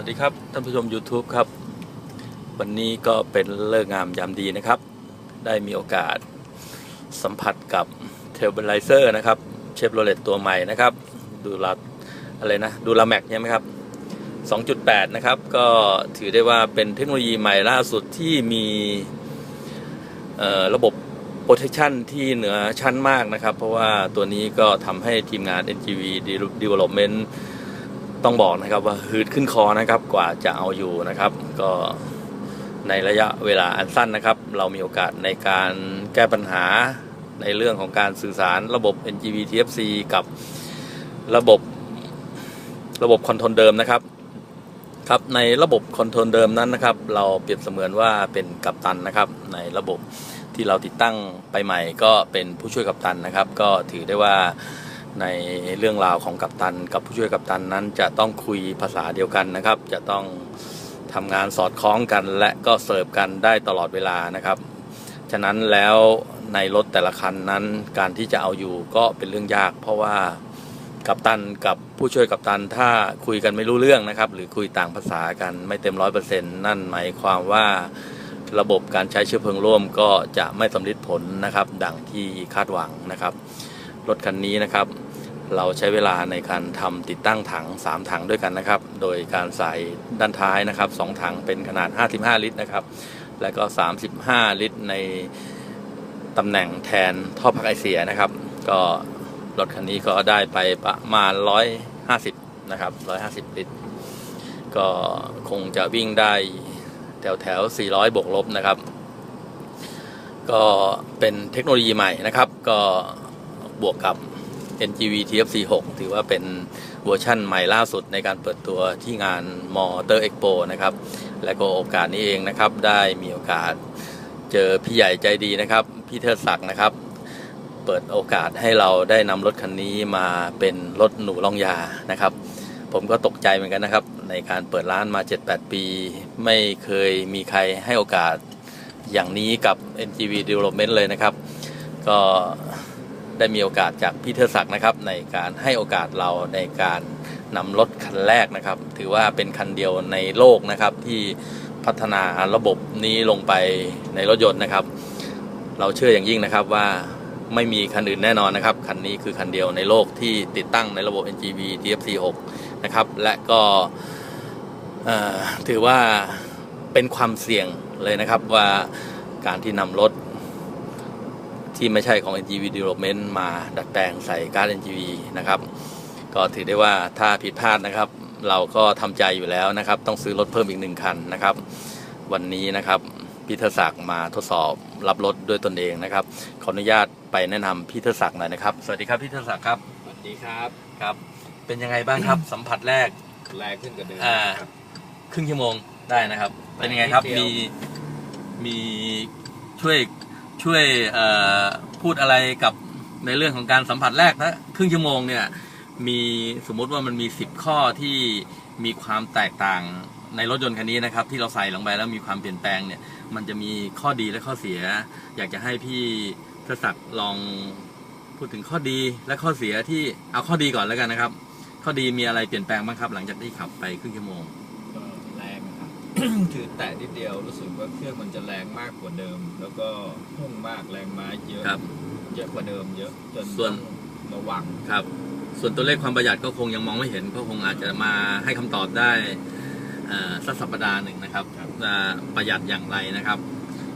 วัสดีครับ ท่านผู้ชม YouTube ครับ วันนี้ก็เป็นเลิกงามยามดีนะครับ ได้มีโอกาสสัมผัสกับเท l เบลไลเซอร์นะครับเชฟโรเลตตัวใหม่นะครับ ดูลาอะไรนะ ดูลาแม็กใช่ไหมครับ 2.8 นะครับ ก็ถือได้ว่าเป็นเทคโนโลยีใหม่ล่าสุดที่มีระบบ protection ที่เหนือชั้นมากนะครับ เพราะว่าตัวนี้ก็ทำให้ทีมงาน NGV Development ต้องบอกนะครับว่าหืดขึ้นคอนะครับกว่าจะเอาอยู่นะครับ ก็ในระยะเวลาอันสั้นนะครับ เรามีโอกาสในการแก้ปัญหาในเรื่องของการสื่อสารระบบ NGV TFC กับระบบระบบคอนโทรลเดิมนะครับครับในระบบคอนโทรลเดิมนั้นนะครับ เราเปรียบเสมือนว่าเป็นกัปตันนะครับ ในระบบที่เราติดตั้งไปใหม่ ก็เป็นผู้ช่วยกัปตันนะครับ ก็ถือได้ว่า ในเรื่องราวของกัปตัน กับผู้ช่วยกัปตันนั้นจะต้องคุยภาษาเดียวกันนะครับ จะต้องทำงานสอดคล้องกัน และก็เสิร์ฟกันได้ตลอดเวลานะครับ ฉะนั้นแล้วในรถแต่ละคันนั้นการที่จะเอาอยู่ก็เป็นเรื่องยาก เพราะว่ากัปตันกับผู้ช่วยกัปตันถ้าคุยกันไม่รู้เรื่องนะครับ หรือคุยต่างภาษากันไม่เต็มร้อยเปอร์เซ็นต์นั่นหมายความว่าระบบการใช้เชื้อเพลิงร่วมก็จะไม่สำเร็จผลนะครับ ดังที่คาดหวังนะครับ รถคันนี้นะครับ เราใช้เวลาในการทำติดตั้งถัง 3 ถังด้วยกันนะครับ โดยการใส่ด้านท้ายนะครับ2ถังเป็นขนาด 55 ลิตรนะครับ และก็ 35 ลิตรในตำแหน่งแทนท่อพักไอเสียนะครับ ก็รถคันนี้ก็ได้ไปประมาณ 150 นะครับ 150 ลิตร ก็คงจะวิ่งได้แถวแถวๆ400 บวกลบนะครับ ก็เป็นเทคโนโลยีใหม่นะครับ ก็บวกกับ NGV TFC 6ถือว่าเป็นเวอร์ชั่นใหม่ล่าสุดในการเปิดตัวที่งาน Motor Expo นะครับ และก็โอกาสนี้เองนะครับ ได้มีโอกาสเจอพี่ใหญ่ใจดีนะครับ พี่เทิดศักดิ์นะครับ เปิดโอกาสให้เราได้นำรถคันนี้มาเป็นรถหนูล่องยานะครับ ผมก็ตกใจเหมือนกันนะครับ ในการเปิดร้านมา 7-8 ปี ไม่เคยมีใครให้โอกาสอย่างนี้กับ NGV Development เลยนะครับ ก็ ได้มีโอกาสจากพี่เทอศักดิ์นะครับ ในการให้โอกาสเราในการนำรถคันแรกนะครับ ถือว่าเป็นคันเดียวในโลกนะครับ ที่พัฒนาระบบนี้ลงไปในรถยนต์นะครับ เราเชื่ออย่างยิ่งนะครับว่าไม่มีคันอื่นแน่นอนนะครับ คันนี้คือคันเดียวในโลกที่ติดตั้งในระบบ NGV TFC 6นะครับ และก็ถือว่าเป็นความเสี่ยงเลยนะครับว่าการที่นำรถ ที่ไม่ใช่ของ NGV Development มาดัดแปลงใส่การ์ด NGV นะครับก็ถือได้ว่าถ้าผิดพลาดนะครับ เราก็ทำใจอยู่แล้วนะครับ ต้องซื้อรถเพิ่มอีกหนึ่งคันนะครับ วันนี้นะครับพี่เทอศักดิ์มาทดสอบรับรถด้วยตนเองนะครับ ขออนุญาตไปแนะนำพี่เทอศักดิ์หน่อยนะครับ สวัสดีครับพี่เทอศักดิ์ครับสวัสดีครับครับ เป็นยังไงบ้างครับสัมผัสแรกแรงขึ้นกว่าเดิมอ่าครับครึ่งชั่วโมงได้นะครับ เป็นยังไงครับนิดเดีมียวมีช่วย ช่วยพูดอะไรกับในเรื่องของการสัมผัสแรกนะครึ่งชั่วโมงเนี่ยมีสมมติว่ามันมีสิบข้อที่มีความแตกต่างในรถยนต์คันนี้นะครับ ที่เราใส่ลงไปแล้วมีความเปลี่ยนแปลงเนี่ย มันจะมีข้อดีและข้อเสีย อยากจะให้พี่ทศักดิ์ลองพูดถึงข้อดีและข้อเสียที่เอาข้อดีก่อนแล้วกันนะครับ ข้อดีมีอะไรเปลี่ยนแปลงบ้างครับ หลังจากที่ขับไปครึ่งชั่วโมง ครับคือแตะนิดเดียวรู้สึกว่าเครื่องมันจะแรงมากกว่าเดิม แล้วก็พุ่งมากแรงม้าเยอะครับเยอะกว่าเดิมเยอะจนส่วน ต้องระวังครับ ส่วนตัวเลขความประหยัดก็คงยังมองไม่เห็นก็คงอาจจะมาให้คำตอบได้เอ่อสักสัปดาห์หนึ่งนะครับว่าประหยัดอย่างไรนะครับ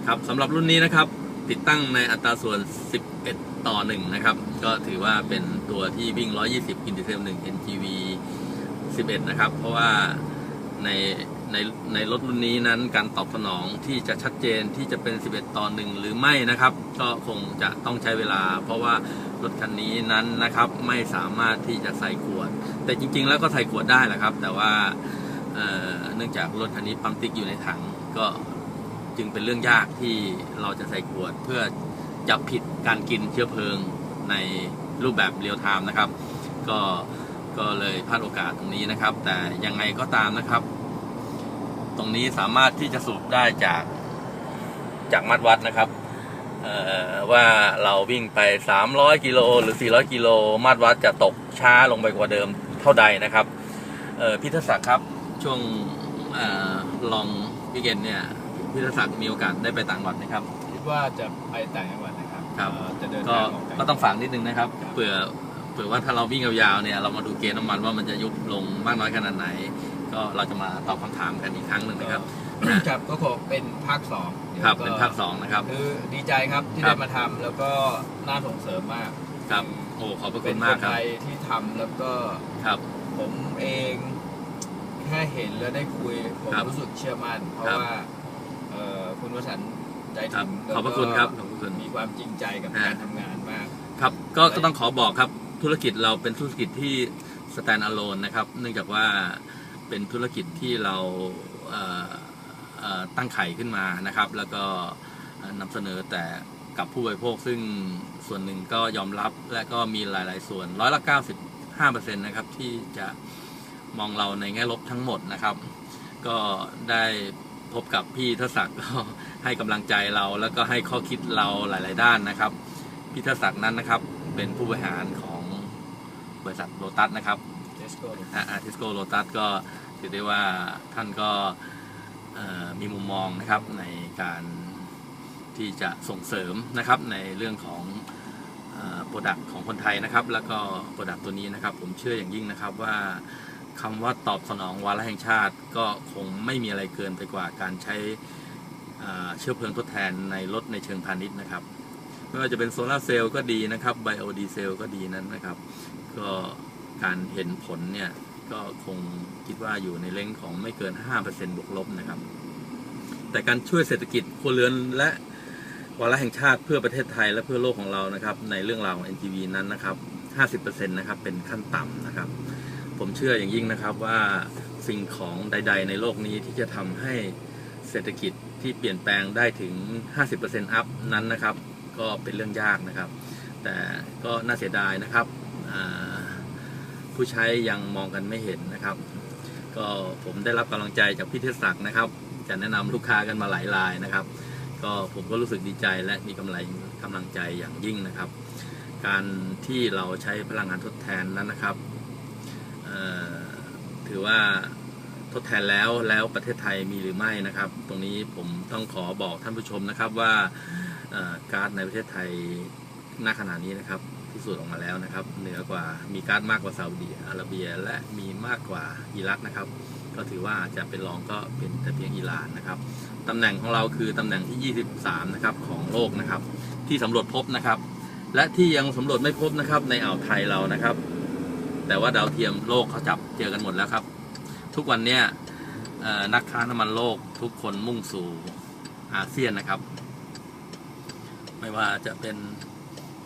ครับสำหรับรุ่นนี้นะครับ ติดตั้งในอัตราส่วน 11 ต่อ 1 นะครับ ก็ถือว่าเป็นตัวที่วิ่ง 120 กินดีเซล1 NGV 11 นะครับ เพราะว่าใน ในในรถรุ่นนี้นั้นการตอบสนองที่จะชัดเจนที่จะเป็น 11 ต่อ1หรือไม่นะครับ ก็คงจะต้องใช้เวลา เพราะว่ารถคันนี้นั้นนะครับไม่สามารถที่จะใส่ขวด แต่จริง ๆ แล้วก็ใส่ขวดได้แหละครับ แต่ว่าเเนื่องจากรถคันนี้ปั๊มติ๊กอยู่ในถังก็จึงเป็นเรื่องยากที่เราจะใส่ขวด เพื่อจับผิดการกินเชื้อเพลิงในรูปแบบเรียลไทม์นะครับ ก็ก็เลยพลาดโอกาสตรงนี้นะครับ แต่ยังไงก็ตามนะครับ ตรงนี้สามารถที่จะสูบได้จากจากมัดวัดนะครับเอ่อว่าเราวิ่งไป 300 กิโลหรือ 400 กิโลมาตรวัดจะตกช้าลงไปกว่าเดิมเท่าใดนะครับเอ่อพิทศักดิ์ครับช่วงเอ่อลองวิกเกนเนี่ยพิทศักดิ์มีโอกาสได้ไปต่างจังหวัดไหมครับ คิดว่าจะไปต่างจังหวัดนะครับครับเอ่อจะเดินก็ทางออกจากก็ต้องฝากนิดนึงนะครับครับเผื่อเผื่อว่าถ้าเราวิ่งยาวๆเนี่ยเรามาดูเกณฑ์น้ำมันว่ามันจะยุบลงมากน้อยขนาดไหน ก็เราจะมาตอบคำถามกันอีกครั้งหนึ่งนะครับ ครับก็ขอเป็นภาคสองดี๋ยวครับก็เป็นภาคสองนะครับคือดีใจครับที่ครัได้บมาทำแล้วก็น่าส่งเสริมมากครับโอ้ขอบพระเป็คุนณคมากนครัไทบยที่ทำแล้วก็ครับ ผมเองแค่เห็นแล้วได้คุยผมครับรู้สึกเชื่อมั่น เพราะครับว่าเอ่อคุณวสันต์ใจครัถึบงขอบพระคุณครับขอบพระคุณมีความจริงใจกับอ่าการทำงานมากครับก็ก็ต้องขอบอกครับธุรกิจเราเป็นธุรกิจที่ stand alone นะครับ เนื่องจากว่า เป็นธุรกิจที่เราเอ่อเอ่อตั้งไข่ขึ้นมานะครับ แล้วก็นำเสนอแต่กับผู้บริโภค ซึ่งส่วนหนึ่งก็ยอมรับและก็มีหลาย ๆ ส่วนร้อยละ95%นะครับที่จะมองเราในแง่ลบทั้งหมดนะครับ ก็ได้พบกับพี่ทศักดิ์ก็ให้กำลังใจเราแล้วก็ให้ข้อคิดเราหลาย ๆ ด้านนะครับ พี่ทศักดิ์นั้นนะครับเป็นผู้บริหารของบริษัทโลตัสนะครับ อาร์ติสโกโลตัสก็ถือได้ว่าท่านก็มีมุมมองนะครับในการที่จะส่งเสริมนะครับในเรื่องของโปรดักต์ของคนไทยนะครับ แล้วก็โปรดักต์ตัวนี้นะครับ ผมเชื่ออย่างยิ่งนะครับว่าคำว่าตอบสนองวาระแห่งชาติก็คงไม่มีอะไรเกินไปกว่าการใช้เชื้อเพลิงทดแทนในรถในเชิงพาณิชย์นะครับไม่ว่าจะเป็นโซลาเซลล์ก็ดีนะครับไบโอดีเซลก็ดีนั้นนะครับ ก็ การเห็นผลเนี่ย ก็คงคิดว่าอยู่ในเล้งของไม่เกิน 5%บวกลบนะครับ แต่การช่วยเศรษฐกิจครัวเรือนและวาระแห่งชาติเพื่อประเทศไทยและเพื่อโลกของเรานะครับ ในเรื่องราวของ NGV นั้นนะครับ 50%นะครับเป็นขั้นต่ำนะครับ ผมเชื่ออย่างยิ่งนะครับว่าสิ่งของใด ๆ ในโลกนี้ที่จะทำให้เศรษฐกิจที่เปลี่ยนแปลงได้ถึง 50% up นั้นนะครับ ก็เป็นเรื่องยากนะครับ แต่ก็น่าเสียดายนะครับอ่า ผู้ใช้ยังมองกันไม่เห็นนะครับ ก็ผมได้รับกำลังใจจากพี่เทศศักดิ์นะครับจะแนะนำลูกค้ากันมาหลายรายนะครับ ก็ผมก็รู้สึกดีใจและมีกำไรกำลังใจอย่างยิ่งนะครับ การที่เราใช้พลังงานทดแทนนั้นนะครับถือว่าทดแทนแล้วแล้วประเทศไทยมีหรือไม่นะครับ ตรงนี้ผมต้องขอบอกท่านผู้ชมนะครับว่าการ์ดในประเทศไทยณขณะนี้นะครับ พิสูจน์ออกมาแล้วนะครับ เหนือกว่ามีการมากกว่าซาอุดิอาระเบีย และมีมากกว่าอิรักนะครับ ก็ถือว่าจะเป็นรองก็เป็นแต่เพียงอิหร่านนะครับตำแหน่งของเราคือตำแหน่งที่ 23 นะครับของโลกนะครับ ที่สำรวจพบนะครับ และที่ยังสำรวจไม่พบนะครับ ในอ่าวไทยเรานะครับ แต่ว่าดาวเทียมโลกเขาจับเจอกันหมดแล้วครับ ทุกวันเนี้ยนักค้าน้ำมันโลกทุกคนมุ่งสู่อาเซียนนะครับ ไม่ว่าจะเป็น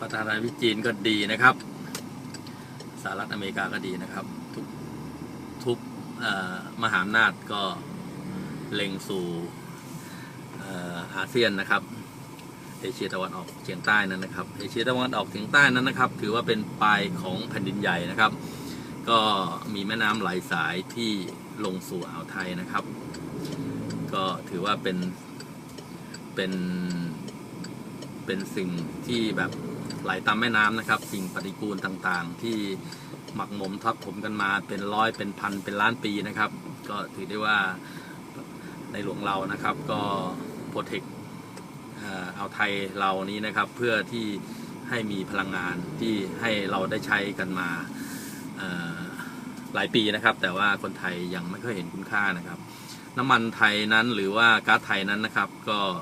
ประธานาธิบดีจีนก็ดีนะครับสหรัฐอเมริกาก็ดีนะครับ ทุกทุกมหาอำนาจก็เล็งสู่เอ่ออาเซียนนะครับเอเชียตะวันออกเฉียงใต้นั้นนะครับเอเชียตะวันออกเฉียงใต้นั้นนะครับ ถือว่าเป็นปลายของแผ่นดินใหญ่นะครับ ก็มีแม่น้ำหลายสายที่ลงสู่อ่าวไทยนะครับ ก็ถือว่าเป็นเป็นเป็นสิ่งที่แบบ ไหลตามแม่น้ำนะครับ สิ่งปฏิกูลต่างๆ ที่หมักหมมทับถมกันมาเป็นร้อยเป็นพันเป็นล้านปีนะครับ ก็ถือได้ว่าในหลวงเรานะครับ ก็โปรเทคเอาไทยเรานี้นะครับเพื่อที่ให้มีพลังงานที่ให้เราได้ใช้กันมาหลายปีนะครับ แต่ว่าคนไทยยังไม่ค่อยเห็นคุณค่านะครับ น้ำมันไทยนั้นหรือว่าก๊าซไทยนั้นนะครับ ก็